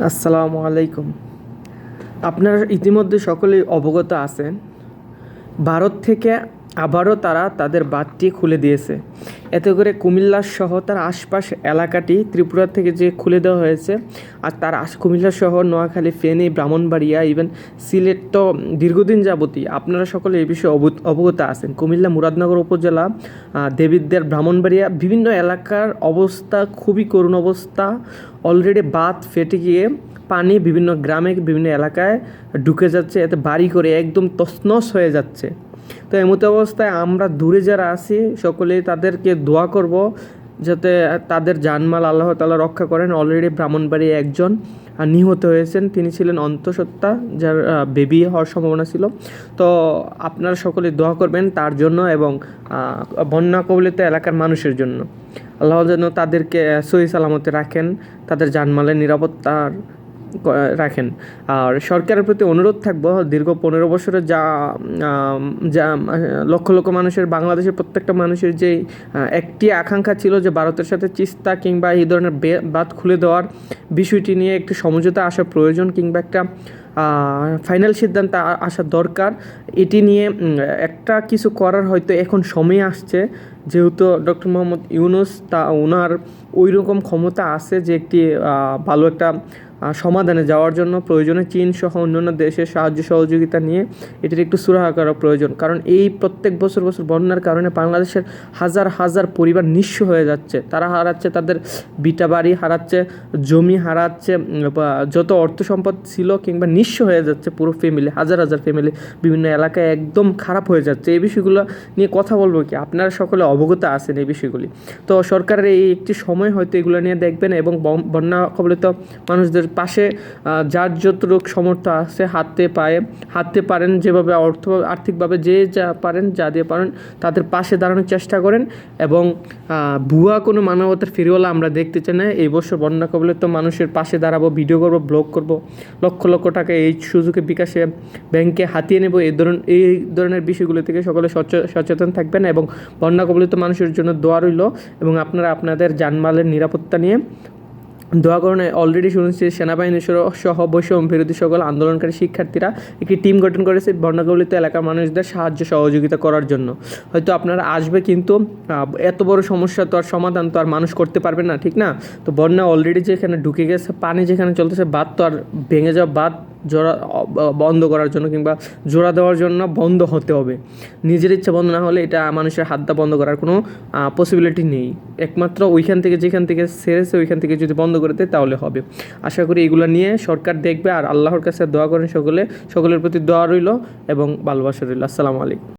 আসসালামু আলাইকুম। আপনারা ইতিমধ্যে সকলেই অবগত আছেন ভারত থেকে আবারও তারা তাদের বাঁধটি খুলে দিয়েছে। এতে করে কুমিল্লা সহ তার আশপাশ এলাকাটি ত্রিপুরা থেকে যে খুলে দেওয়া হয়েছে আর তার আশ কুমিল্লা সহ নোয়াখালী ফেনী ব্রাহ্মণবাড়িয়া ইভেন সিলেট তো দীর্ঘদিন যাবতই আপনারা সকলে এই বিষয়ে অবগত- আছেন। কুমিল্লা মুরাদনগর উপজেলা আহ, দেবিদ্যার ব্রাহ্মণবাড়িয়া বিভিন্ন এলাকার অবস্থা খুবই করুণ অবস্থা। অলরেডি বাঁধ ফেটে গিয়ে পানি বিভিন্ন গ্রামে, বিভিন্ন এলাকায় ঢুকে যাচ্ছে। এতে বাড়ি করে একদম তসনস হয়ে যাচ্ছে। তো এমতো অবস্থায় আমরা দূরে যারা আছি সকলে তাদেরকে দোয়া করব যাতে তাদের জানমাল আল্লাহ তালা রক্ষা করেন। অলরেডি ব্রাহ্মণবাড়ি একজন নিহত হয়েছেন তিনি ছিলেন অন্তঃসত্ত্বা, যার বেবি হওয়ার সম্ভাবনা ছিল। তো আপনারা সকলে দোয়া করবেন তার জন্য এবং বন্যা কবলিত এলাকার মানুষের জন্য। আল্লাহ যেন তাদেরকে সহি সালামতে রাখেন, তাদের জানমালের নিরাপত্তার রাখেন। আর সরকারের প্রতি অনুরোধ থাকব, দীর্ঘ পনেরো বছরে যা যা লক্ষ লক্ষ মানুষের, বাংলাদেশের প্রত্যেকটা মানুষের যে একটি আকাঙ্ক্ষা ছিল যে ভারতের সাথে চিস্তা কিংবা এই ধরনের বে- বাঁধ খুলে দেওয়ার বিষয়টি নিয়ে একটি সমঝোতা আসার প্রয়োজন কিংবা একটা ফাইনাল সিদ্ধান্ত আসা দরকার। এটি নিয়ে একটা কিছু করার হয়তো এখন সময় আসছে। যেহেতু ডক্টর মোহাম্মদ ইউনুস তা ওনার ওই রকম ক্ষমতা আছে যে একটি ভালো একটা সমাধানে যাওয়ার জন্য প্রয়োজনে চীন সহ অন্যান্য দেশের সাহায্য সহযোগিতা নিয়ে এটির একটু সুরাহা করা প্রয়োজন। কারণ এই প্রত্যেক বছর বছর বন্যার কারণে বাংলাদেশের হাজার হাজার পরিবার নিঃস্ব হয়ে যাচ্ছে। তারা হারাচ্ছে তাদের বিটা বাড়ি হারাচ্ছে জমি, হারাচ্ছে যত অর্থ সম্পদ ছিল কিংবা নিঃস্ব হয়ে যাচ্ছে পুরো ফ্যামিলি হাজার হাজার ফ্যামিলি বিভিন্ন এলাকায় একদম খারাপ হয়ে যাচ্ছে। এই বিষয়গুলো নিয়ে কথা বলব কি? আপনারা সকলে অবগত আছেন এই বিষয়গুলি। তো সরকারের এই একটি সময় হয়তো এগুলো নিয়ে দেখবেন এবং বন্যা কবলিত মানুষদের পাশে যার যতটুক সমর্থ আছে হাতে পায়ে হাতে পারেন যেভাবে অর্থ, আর্থিকভাবে যে যা পারেন, যা দিয়ে পারেন, তাদের পাশে দাঁড়ানোর চেষ্টা করেন এবং ভুয়া কোনো মানবতার ফিরিওয়ালা আমরা দেখতে চাই না। এই বছর বন্যা কবলিত মানুষের পাশে দাঁড়াবো ভিডিও করব ব্লগ করব, লক্ষ লক্ষ টাকা এই সুযোগে বিকাশে ব্যাংকে হাতিয়ে নেব। এই ধরন, এই ধরনের বিষয়গুলো থেকে সকলে সচে- সচেতন থাকবেন এবং বন্যা কবলিত মানুষের জন্য দোয়া রইল এবং আপনারা আপনাদের যানমালের নিরাপত্তা নিয়ে দোয়া করণে অলরেডি শুনেছি সেনাবাহিনী সহ- বৈষম্য বিরোধী সকল আন্দোলনকারী শিক্ষার্থীরা একটি টিম গঠন করেছে বন্যাকবলিত এলাকার মানুষদের সাহায্য সহযোগিতা করার জন্য। হয়তো আপনারা আসবে কিন্তু এত বড় সমস্যা তো আর সমাধান তো আর মানুষ করতে পারবে না, ঠিক না? তো বন্যা অলরেডি যেখানে ঢুকে গেছে, পানি যেখানে চলতেছে বাদ তো আর ভেঙে যাওয়া বাদ জোড়া বন্ধ করার জন্য কিংবা জোড়া দেওয়ার জন্য বন্ধ হতে হবে। নিজের ইচ্ছা বন্ধ না হলে এটা মানুষের হাতটা বন্ধ করার কোনো পসিবিলিটি নেই। একমাত্র ওইখান থেকে যেখান থেকে সেরেছে, ওইখান থেকে যদি বন্ধ করে দেয় তাহলে হবে। আশা করি এগুলো নিয়ে সরকার দেখবে আর আল্লাহর কাছে দোয়া করেন সকলে। সকলের প্রতি দোয়া রইল এবং ভালোবাসা রইল। আসসালামু আলাইকুম।